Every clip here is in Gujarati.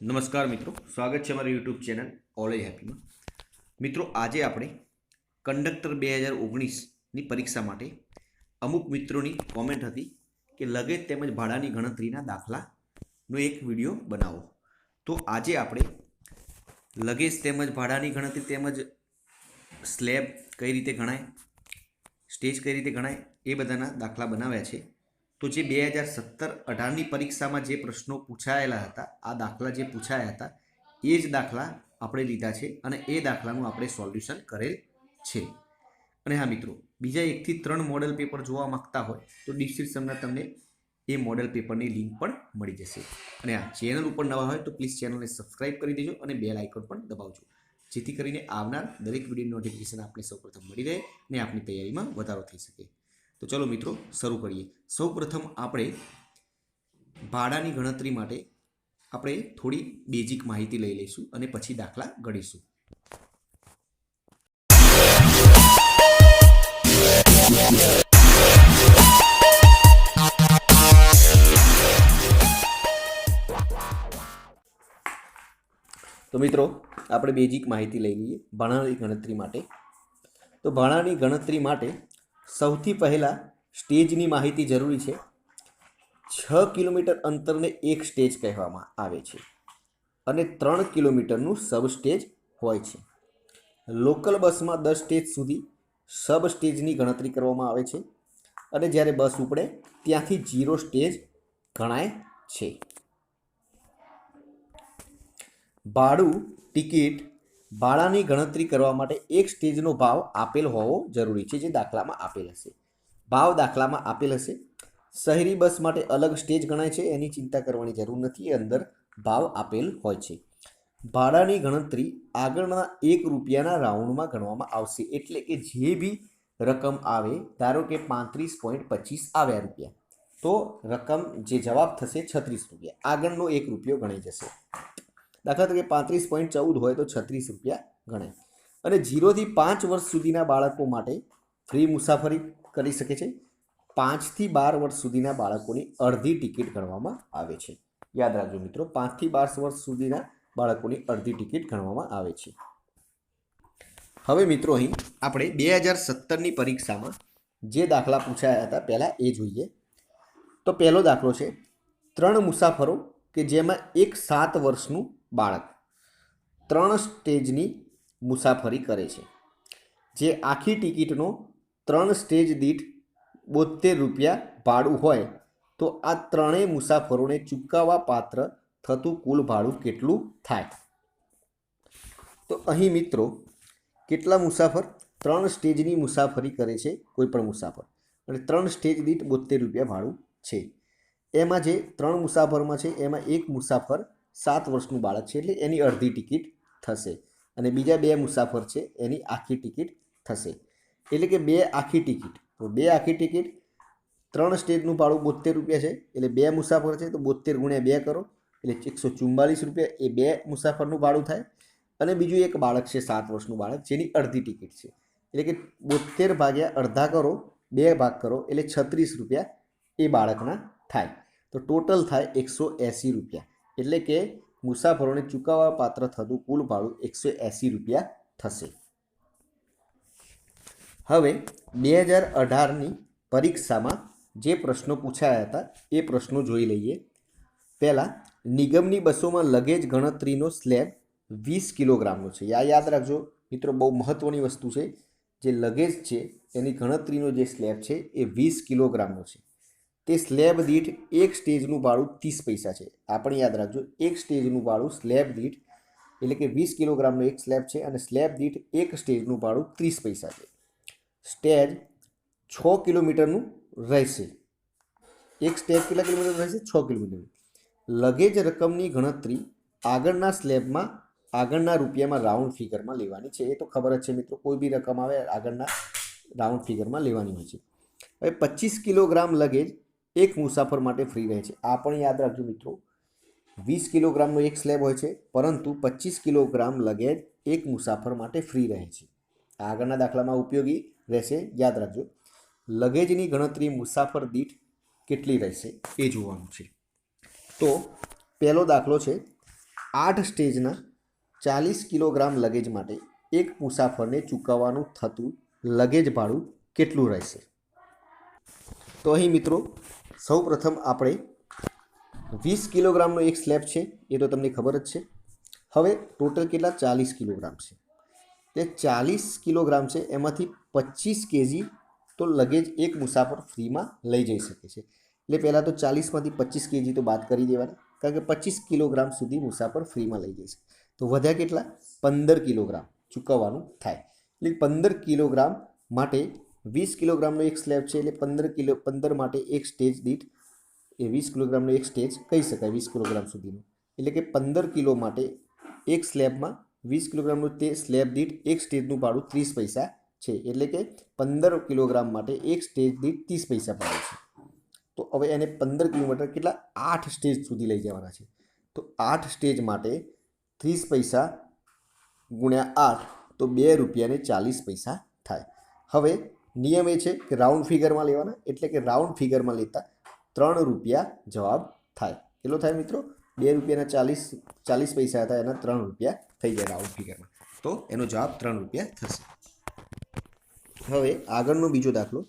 નમસ્કાર મિત્રો. સ્વાગત છે અમારી યુટ્યુબ ચેનલ ઓલેજ હેપીમાં મિત્રો, આજે આપણે કંડક્ટર બે હજાર ઓગણીસની પરીક્ષા માટે અમુક મિત્રોની કોમેન્ટ હતી કે લગેજ તેમજ ભાડાની ગણતરીના દાખલાનો એક વીડિયો બનાવો. તો આજે આપણે લગેજ તેમજ ભાડાની ગણતરી તેમજ સ્લેબ કઈ રીતે ગણાય, સ્ટેજ કઈ રીતે ગણાય એ બધાના દાખલા બનાવ્યા છે. તો જે બે હજાર સત્તર અઢારની પરીક્ષામાં જે પ્રશ્નો પૂછાયેલા હતા, આ દાખલા જે પૂછાયા હતા, એ જ દાખલા આપણે લીધા છે અને એ દાખલાનું આપણે સોલ્યુશન કરેલ છે. અને હા મિત્રો, બીજા એકથી ત્રણ મોડેલ પેપર જોવા માંગતા હોય, તો ડિસ્ક્રિપ્શનમાં તમને એ મોડેલ પેપરની લિંક પણ મળી જશે. અને આ ચેનલ ઉપર નવા હોય તો પ્લીઝ ચેનલને સબસ્ક્રાઇબ કરી દેજો અને બેલ આઇકોન પણ દબાવજો. જેથી કરીને આવનાર દરેક વીડિયો નોટિફિકેશન આપને સૌપ્રથમ મળી રહે અને આપની તૈયારીમાં વધારો થઈ શકે. તો ચલો મિત્રો, શરૂ કરીએ. સૌપ્રથમ આપણે ભાડાની ગણતરી માટે આપણે થોડી બેઝિક માહિતી લઈ લઈશું અને પછી દાખલા ગણીશું. તો મિત્રો, આપણે બેઝિક માહિતી લઈ લઈએ ભાડાની ગણતરી માટે. તો ભાડાની ગણતરી માટે સૌથી પહેલાં સ્ટેજની માહિતી જરૂરી છે. છ કિલોમીટર અંતરને એક સ્ટેજ કહેવામાં આવે છે અને ત્રણ કિલોમીટરનું સબ સ્ટેજ હોય છે. લોકલ બસમાં દસ સ્ટેજ સુધી સબ સ્ટેજની ગણતરી કરવામાં આવે છે અને જ્યારે બસ ઉપડે ત્યાંથી જીરો સ્ટેજ ગણાય છે. ભાડું, ટિકિટ ભાડાની ગણતરી કરવા માટે એક સ્ટેજનો ભાવ આપેલ હોવો જરૂરી છે, જે દાખલામાં આપેલ હશે. ભાવ દાખલામાં આપેલ હશે. શહેરી બસ માટે અલગ સ્ટેજ ગણાય છે, એની ચિંતા કરવાની જરૂર નથી અંદર ભાવ આપેલ હોય છે. ભાડાની ગણતરી આગળના એક રૂપિયાના રાઉન્ડમાં ગણવામાં આવશે, એટલે કે જે બી રકમ આવે, ધારો કે પાંત્રીસ પોઈન્ટ પચીસ આવ્યા રૂપિયા, તો રકમ જે જવાબ થશે છત્રીસ રૂપિયા. આગળનો એક રૂપિયો ગણાઈ જશે. દાખલા તરીકે પાંત્રીસ પોઈન્ટ ચૌદ હોય તો છત્રીસ રૂપિયા ગણાય. અને ઝીરોથી પાંચ વર્ષ સુધીના બાળકો માટે ફ્રી મુસાફરી કરી શકે છે. પાંચથી બાર વર્ષ સુધીના બાળકોની અડધી ટિકિટ ગણવામાં આવે છે. યાદ રાખજો મિત્રો પાંચથી બાર વર્ષ સુધીના બાળકોની અડધી ટિકિટ ગણવામાં આવે છે. હવે મિત્રો અહીં આપણે બે હજાર સત્તરની પરીક્ષામાં જે દાખલા પૂછાયા હતા, પહેલાં એ જોઈએ. તો પહેલો દાખલો છે, ત્રણ મુસાફરો કે જેમાં એક સાત વર્ષનું બાળક ત્રણ સ્ટેજની મુસાફરી કરે છે. જે આખી ટિકિટનો ત્રણ સ્ટેજ દીઠ બોતેર રૂપિયા ભાડું હોય, તો આ ત્રણેય મુસાફરોને ચૂકવવા પાત્ર થતું કુલ ભાડું કેટલું થાય? તો અહીં મિત્રો, કેટલા મુસાફર ત્રણ સ્ટેજની મુસાફરી કરે છે કોઈ પણ મુસાફર? અને ત્રણ સ્ટેજ દીઠ બોતેર રૂપિયા ભાડું છે. એમાં જે ત્રણ મુસાફરમાં છે, એમાં એક મુસાફર સાત વર્ષનું બાળક છે એટલે એની અડધી ટિકિટ થશે. અને બીજા બે મુસાફર છે એની આખી ટિકિટ થશે. એટલે કે બે આખી ટિકિટ. તો બે આખી ટિકિટ ત્રણ સ્ટેજનું ભાડું બોતેર રૂપિયા છે. એટલે બે મુસાફર છે તો બોતેર ગુણ્યા બે કરો. એટલે એકસો ચુમ્માલીસ રૂપિયા એ બે મુસાફરનું ભાડું થાય. અને બીજું એક બાળક છે સાત વર્ષનું બાળક જેની અડધી ટિકિટ છે. એટલે કે બોતેર ભાગ્યા અડધા કરો, બે ભાગ કરો એટલે છત્રીસ રૂપિયા એ બાળકના થાય. તો ટોટલ થાય એકસો એંસી રૂપિયા. એટલે કે મુસાફરોને ચૂકવવા પાત્ર થતું કુલ ભાડું એકસો એંસી રૂપિયા થશે. હવે બે હજાર અઢારની પરીક્ષામાં જે પ્રશ્નો પૂછાયા હતા, એ પ્રશ્નો જોઈ લઈએ. પહેલાં, નિગમની બસોમાં લગેજ ગણતરીનો સ્લેબ વીસ કિલોગ્રામનો છે. આ યાદ રાખજો, મિત્રો, બહુ મહત્ત્વની વસ્તુ છે. જે લગેજ છે, એની ગણતરીનો જે સ્લેબ છે, એ વીસ કિલોગ્રામનો છે. તે સ્લેબ દીઠ એક સ્ટેજનું ભાડું ત્રીસ પૈસા છે. આ પણ યાદ રાખજો, એક સ્ટેજનું ભાડું સ્લેબ દીઠ, એટલે કે વીસ કિલોગ્રામનો એક સ્લેબ છે અને સ્લેબ દીઠ એક સ્ટેજનું ભાડું ત્રીસ પૈસા છે. સ્ટેજ છ કિલોમીટરનું રહેશે. એક સ્ટેજ કેટલા કિલોમીટર રહેશે? છ કિલોમીટર. લગેજ રકમની ગણતરી આગળના સ્લેબમાં, આગળના રૂપિયામાં રાઉન્ડ ફિગરમાં લેવાની છે. એ તો ખબર જ છે મિત્રો, કોઈ બી રકમ આવે, આગળના રાઉન્ડ ફિગરમાં લેવાની હોય છે. હવે પચીસ કિલોગ્રામ લગેજ એક મુસાફર માટે ફ્રી રહે છે. આ પણ યાદ રાખજો મિત્રો. વીસ કિલોગ્રામનો એક સ્લેબ હોય છે, પરંતુ પચીસ કિલોગ્રામ લગેજ એક મુસાફર માટે ફ્રી રહે છે. આગળના દાખલામાં ઉપયોગી રહેશે, યાદ રાખજો. લગેજની ગણતરી મુસાફર દીઠ કેટલી રહેશે એ જોવાનું છે. તો પહેલો દાખલો છે, આઠ સ્ટેજના ચાલીસ કિલોગ્રામ લગેજ માટે એક મુસાફરને ચૂકવવાનું થતું લગેજ ભાડું કેટલું રહેશે? તો અહીં મિત્રો સૌ પ્રથમ આપણે વીસ કિલોગ્રામનો એક સ્લેબ છે, એ તો તમને ખબર જ છે. હવે ટોટલ કેટલા? ચાલીસ કિલોગ્રામ છે. તે ચાલીસ કિલોગ્રામ છે, એમાંથી પચીસ કેજી તો લગેજ એક મુસાફર ફ્રીમાં લઈ જઈ શકે છે. એટલે પહેલાં તો ચાલીસમાંથી પચીસ કેજી તો બાદ કરી દેવાના, કારણ કે પચીસ કિલોગ્રામ સુધી મુસાફર ફ્રીમાં લઈ જશે તો વધ્યા કેટલા? પંદર કિલોગ્રામ ચૂકવવાનું થાય. એટલે પંદર કિલોગ્રામ માટે વીસ કિલોગ્રામનો એક સ્લેબ છે એટલે પંદર કિલો, પંદર માટે એક સ્ટેજ દીઠ એ વીસ કિલોગ્રામનો એક સ્ટેજ કહી શકાય વીસ કિલોગ્રામ સુધીનું. એટલે કે પંદર કિલો માટે એક સ્લેબમાં વીસ કિલોગ્રામનું તે સ્લેબ દીઠ એક સ્ટેજનું ભાડું ત્રીસ પૈસા છે. એટલે કે પંદર કિલોગ્રામ માટે એક સ્ટેજ દીઠ ત્રીસ પૈસા ભાડું છે. તો હવે એને પંદર કિલોમીટર કેટલા? આઠ સ્ટેજ સુધી લઈ જવાના છે. તો આઠ સ્ટેજ માટે ત્રીસ પૈસા ગુણ્યા આઠ તો બે રૂપિયાને ચાલીસ પૈસા થાય. હવે નિયમ એ છે કે રાઉન્ડ ફિગરમાં લેવાના, એટલે કે રાઉન્ડ ફિગરમાં લેતા ત્રણ રૂપિયા જવાબ થાય. કેટલો થાય મિત્રો? બે રૂપિયાના ચાલીસ ચાલીસ પૈસા હતા, એના ત્રણ રૂપિયા થઈ જાય રાઉન્ડ ફિગરમાં તો એનો જવાબ ત્રણ રૂપિયા થશે. હવે આગળનો બીજો દાખલો.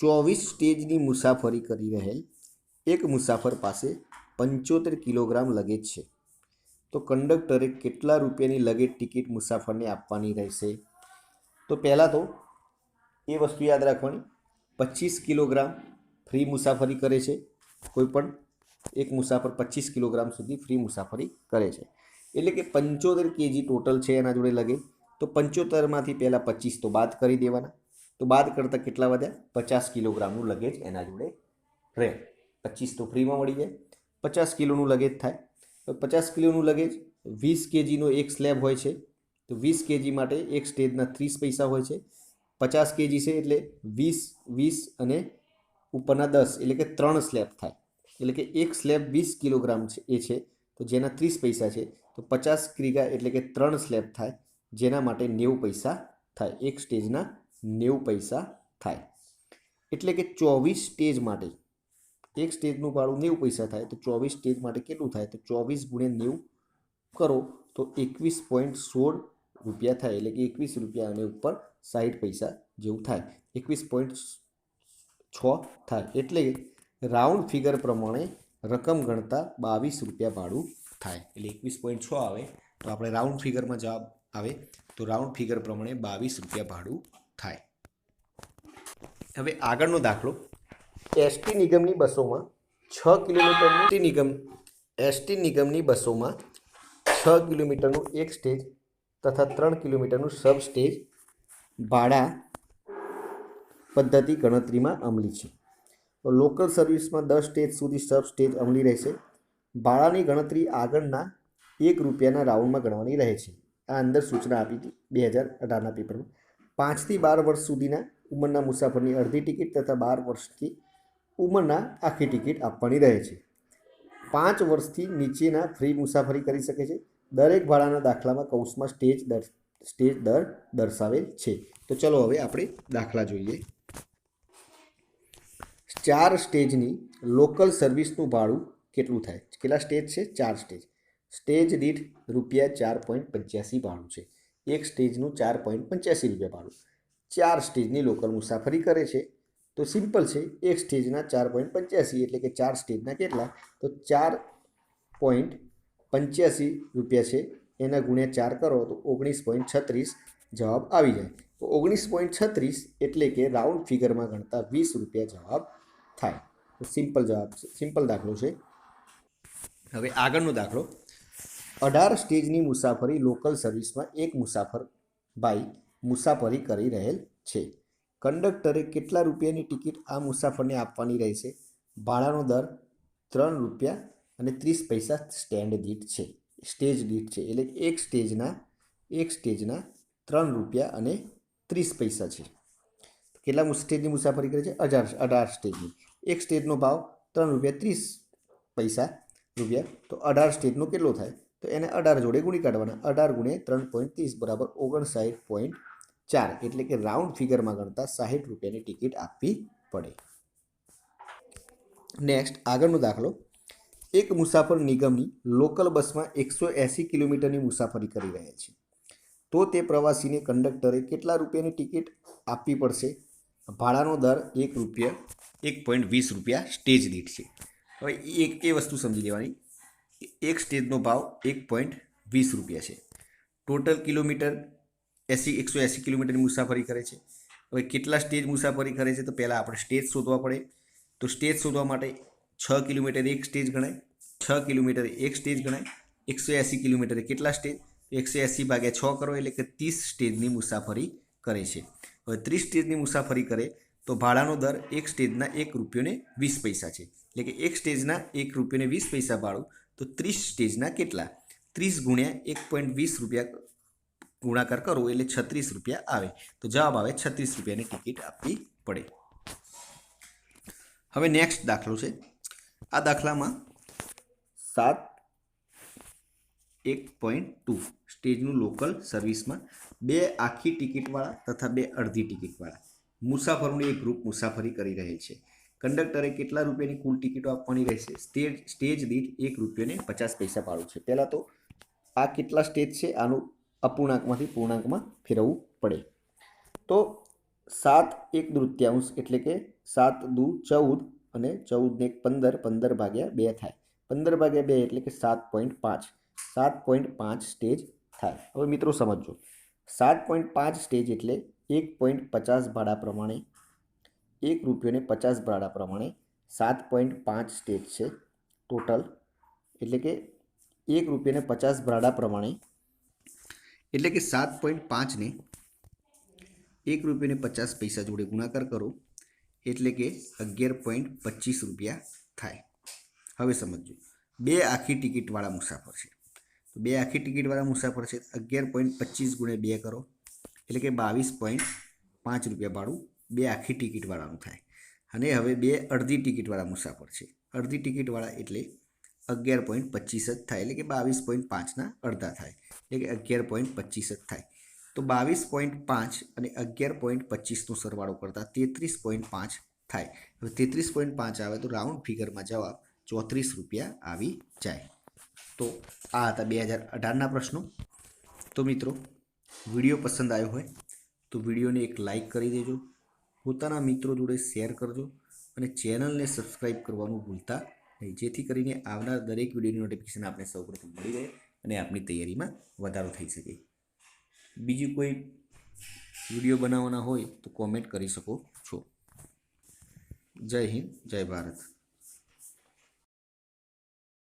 ચોવીસ સ્ટેજની મુસાફરી કરી રહેલ એક મુસાફર પાસે પંચોતેર કિલોગ્રામ લગેજ છે. તો કંડક્ટરે કેટલા રૂપિયાની લગેજ ટિકિટ મુસાફરને આપવાની રહેશે? તો પહેલાં તો એ વસ્તુ યાદ રાખવાની. પચીસ કિલોગ્રામ ફ્રી મુસાફરી કરે છે. કોઈપણ એક મુસાફર પચીસ કિલોગ્રામ સુધી ફ્રી મુસાફરી કરે છે. એટલે કે પંચોતેર કેજી ટોટલ છે એના જોડે લગે. તો પંચોતેરમાંથી પહેલાં પચીસ તો બાદ કરી દેવાના. તો બાદ કરતાં કેટલા વધ્યા? પચાસ કિલોગ્રામનું લગેજ એના જોડે રહે. પચીસ તો ફ્રીમાં મળી જાય. પચાસ કિલોનું લગેજ થાય. તો પચાસ કિલોનું લગેજ વીસ કેજીનો એક સ્લેબ હોય છે. તો વીસ કેજી માટે એક સ્ટેજના ત્રીસ પૈસા હોય છે. પચાસ કેજી છે એટલે વીસ વીસ અને ઉપરના દસ, એટલે કે ત્રણ સ્લેબ થાય. એટલે કે એક સ્લેબ વીસ કિલોગ્રામ છે, એ છે. તો જેના ત્રીસ પૈસા છે, તો પચાસ ક્રિગા એટલે કે ત્રણ સ્લેબ થાય. જેના માટે નેવું પૈસા થાય. એક સ્ટેજના નેવું પૈસા થાય. એટલે કે ચોવીસ સ્ટેજ માટે એક સ્ટેજનું ભાડું નેવું પૈસા થાય. તો ચોવીસ સ્ટેજ માટે કેટલું થાય? તો ચોવીસ ગુણ્યા નેવું કરો તો એકવીસ પોઈન્ટ સોળ રૂપિયા થાય એટલે કે એકવીસ રૂપિયા અને ઉપર સાઠ પૈસા જેવું થાય. એકવીસ પોઈન્ટ છ થાય એટલે રાઉન્ડ ફિગર પ્રમાણે રકમ ગણતા બાવીસ રૂપિયા ભાડું થાય. એટલે એકવીસ પોઈન્ટ છ આવે તો આપણે રાઉન્ડ ફિગરમાં જવાબ આવે તો રાઉન્ડ ફિગર પ્રમાણે બાવીસ રૂપિયા ભાડું થાય. હવે આગળનો દાખલો. એસટી નિગમની બસોમાં છ કિલોમીટરનું નિગમ એસટી નિગમની બસોમાં છ કિલોમીટરનું એક સ્ટેજ તથા ત્રણ કિલોમીટરનું સબ સ્ટેજ ભાડા પદ્ધતિ ગણતરીમાં અમલી છે. લોકલ સર્વિસમાં દસ સ્ટેજ સુધી સબ સ્ટેજ અમલી રહેશે. ભાડાની ગણતરી આગળના એક રૂપિયાના રાઉન્ડમાં ગણવાની રહે છે. આ અંદર સૂચના આપી હતી બે હજાર અઢારના પેપરમાં. પાંચથી બાર વર્ષ સુધીના ઉંમરના મુસાફરની અડધી ટિકિટ તથા બાર વર્ષથી ઉંમરના આખી ટિકિટ આપવાની રહે છે. પાંચ વર્ષથી નીચેના ફ્રી મુસાફરી કરી શકે છે. દરેક ભાડાના દાખલામાં કૌંસમાં સ્ટેજ દર સ્ટેજ દર દર્શાવેલ છે. તો ચલો હવે આપણે દાખલા જોઈએ. ચાર સ્ટેજની લોકલ સર્વિસનું ભાડું કેટલું થાય? કેટલા સ્ટેજ છે? ચાર સ્ટેજ. સ્ટેજ દીઠ રૂપિયા ચાર પોઈન્ટ પંચ્યાસી ભાડું છે. એક સ્ટેજનું ચાર પોઈન્ટ પંચ્યાસી રૂપિયા ભાડું. ચાર સ્ટેજની લોકલ મુસાફરી કરે છે. તો સિમ્પલ છે, એક સ્ટેજના ચાર પોઈન્ટ પંચ્યાસી એટલે કે ચાર સ્ટેજના કેટલા? તો ચાર પોઈન્ટ પંચ્યાસી રૂપિયા છે. એના ગુણ્યા ચાર કરો તો ઓગણીસ પોઈન્ટ છત્રીસ જવાબ આવી જાય. તો ઓગણીસ પોઈન્ટ છત્રીસ એટલે કે રાઉન્ડ ફિગરમાં ગણતા વીસ રૂપિયા જવાબ થાય. તો સિમ્પલ જવાબ છે. સિમ્પલ દાખલો છે. હવે આગળનો દાખલો. અઢાર સ્ટેજની મુસાફરી લોકલ સર્વિસમાં એક મુસાફર ભાઈ મુસાફરી કરી રહેલ છે. કંડક્ટરે કેટલા રૂપિયાની ટિકિટ આ મુસાફરને આપવાની રહેશે? ભાડાનો દર ત્રણ રૂપિયા અને ત્રીસ પૈસા સ્ટેન્ડ દીઠ છે. સ્ટેજ દીઠ છે. એટલે એક સ્ટેજના એક સ્ટેજના ત્રણ રૂપિયા અને ત્રીસ પૈસા છે. કેટલા સ્ટેજની મુસાફરી કરે છે? અઢાર અઢાર સ્ટેજની એક સ્ટેજનો ભાવ ત્રણ રૂપિયા ત્રીસ પૈસા રૂપિયા. તો અઢાર સ્ટેજનો કેટલો થાય? તો એને અઢાર જોડે ગુણી કાઢવાના. અઢાર ગુણ્યા ત્રણ પોઈન્ટ ત્રીસ બરાબર ઓગણસાઠ પોઈન્ટ ચાર. એટલે કે રાઉન્ડ ફિગરમાં ગણતા સાહીઠ રૂપિયાની ટિકિટ આપવી પડે. નેક્સ્ટ આગળનો દાખલો. એક મુસાફર નિગમની લોકલ બસમાં એકસો એંસી કિલોમીટરની મુસાફરી કરી રહ્યા છે. તો તે પ્રવાસીને કંડક્ટરે કેટલા રૂપિયાની ટિકિટ આપવી પડશે? ભાડાનો દર એક રૂપિયા, એક પોઈન્ટ વીસ રૂપિયા સ્ટેજ દીઠ છે. હવે એક, એ વસ્તુ સમજી લેવાની. એક સ્ટેજનો ભાવ એક પોઈન્ટ વીસ રૂપિયા છે. ટોટલ કિલોમીટર એંસી, એકસો એંસી કિલોમીટરની મુસાફરી કરે છે. હવે કેટલા સ્ટેજ મુસાફરી કરે છે તો પહેલાં આપણે સ્ટેજ શોધવા પડે. તો સ્ટેજ શોધવા માટે છ કિલોમીટર એક સ્ટેજ ગણાય, છ કિલોમીટર એક સ્ટેજ ગણાય, એકસો એંસી કિલોમીટરે કેટલા સ્ટેજ? એકસો એંસી ભાગ્યા છ કરો એટલે કે ત્રીસ સ્ટેજની મુસાફરી કરે છે. હવે ત્રીસ સ્ટેજની મુસાફરી કરે તો ભાડાનો દર એક સ્ટેજના એક રૂપિયોને વીસ પૈસા છે. એટલે કે એક સ્ટેજના એક રૂપિયોને વીસ પૈસા ભાડું, તો ત્રીસ સ્ટેજના કેટલા? ત્રીસ ગુણ્યા એક પોઈન્ટ વીસ રૂપિયા ગુણાકાર કરો એટલે છત્રીસ રૂપિયા આવે. તો જવાબ આવે છત્રીસ રૂપિયાની ટિકિટ આપવી પડે. હવે નેક્સ્ટ દાખલો છે. આ દાખલામાં સાત એક પોઈન્ટ ટુ સ્ટેજનું લોકલ સર્વિસમાં બે આખી ટિકિટવાળા તથા બે અડધી ટિકિટવાળા. મુસાફરોનું એક ગ્રુપ મુસાફરી કરી રહેલ છે. કંડક્ટરે કેટલા રૂપિયાની કુલ ટિકિટો આપવાની રહેશે? સ્ટેજ સ્ટેજ દીઠ એક રૂપિયાને પચાસ પૈસા ભાડું છે. પહેલાં તો આ કેટલા સ્ટેજ છે? આનું અપૂર્ણાંકમાંથી પૂર્ણાંકમાં ફેરવવું પડે. તો સાત એક દૃત્યાંશ એટલે કે સાત દુ ચૌદ અને ચૌદને એક પંદર પંદર ભાગ્યા બે થાય. પંદર ભાગ્યા બે એટલે કે સાત પોઈન્ટ પાંચ. સાત પોઈન્ટ પાંચ સ્ટેજ થાય. હવે મિત્રો સમજો સાત પોઈન્ટ પાંચ સ્ટેજ એટલે એક પોઈન્ટ પચાસ ભાડા પ્રમાણે, એક રૂપિયોને પચાસ ભાડા પ્રમાણે સાત પોઈન્ટ પાંચ સ્ટેજ છે ટોટલ. એટલે કે એક રૂપિયાને પચાસ ભાડા પ્રમાણે, એટલે કે સાત પોઈન્ટ પાંચને એક રૂપિયાને પચાસ પૈસા જોડે ગુણાકાર કરો. એટલે કે અગિયાર પોઈન્ટ પચીસ રૂપિયા થાય. હવે સમજો બે આખી ટિકિટવાળા મુસાફર છે. તો બે આખી ટિકિટવાળા મુસાફર છે. અગિયાર પોઈન્ટ પચીસ ગુણે બે કરો. એટલે કે બાવીસ પોઈન્ટ પાંચ રૂપિયા ભાડું બે આખી ટિકિટવાળાનું થાય. અને હવે બે અડધી ટિકિટવાળા મુસાફર છે. અડધી ટિકિટવાળા એટલે અગિયાર પોઈન્ટ પચીસ જ થાય. એટલે કે બાવીસ પોઈન્ટ પાંચના અડધા થાય. એટલે કે અગિયાર પોઈન્ટ પચીસ જ થાય. તો બાવીસ પોઈન્ટ પાંચ અને અગિયાર પોઈન્ટ પચીસનો સરવાળો કરતાં તેત્રીસ પોઈન્ટ પાંચ થાય. હવે તેત્રીસ પોઈન્ટ પાંચ આવે તો રાઉન્ડ ફિગરમાં જવાબ ચોત્રીસ રૂપિયા આવી જાય. તો આ હતા બે હજાર અઢારના પ્રશ્નો. તો મિત્રો, વીડિયો પસંદ આવ્યો હોય તો વિડીયોને એક લાઈક કરી દેજો. પોતાના મિત્રો જોડે શેર કરજો અને ચેનલને સબસ્ક્રાઈબ કરવાનું ભૂલતા નહીં. જેથી કરીને આવનાર દરેક વિડીયોની નોટિફિકેશન આપણે સૌપ્રથમ મળી રહે અને આપણી તૈયારીમાં વધારો થઈ શકે. બીજી કોઈ વીડિયો બનાવવાના હોય તો કોમેન્ટ કરી શકો છો. જય હિન્દ જય ભારત.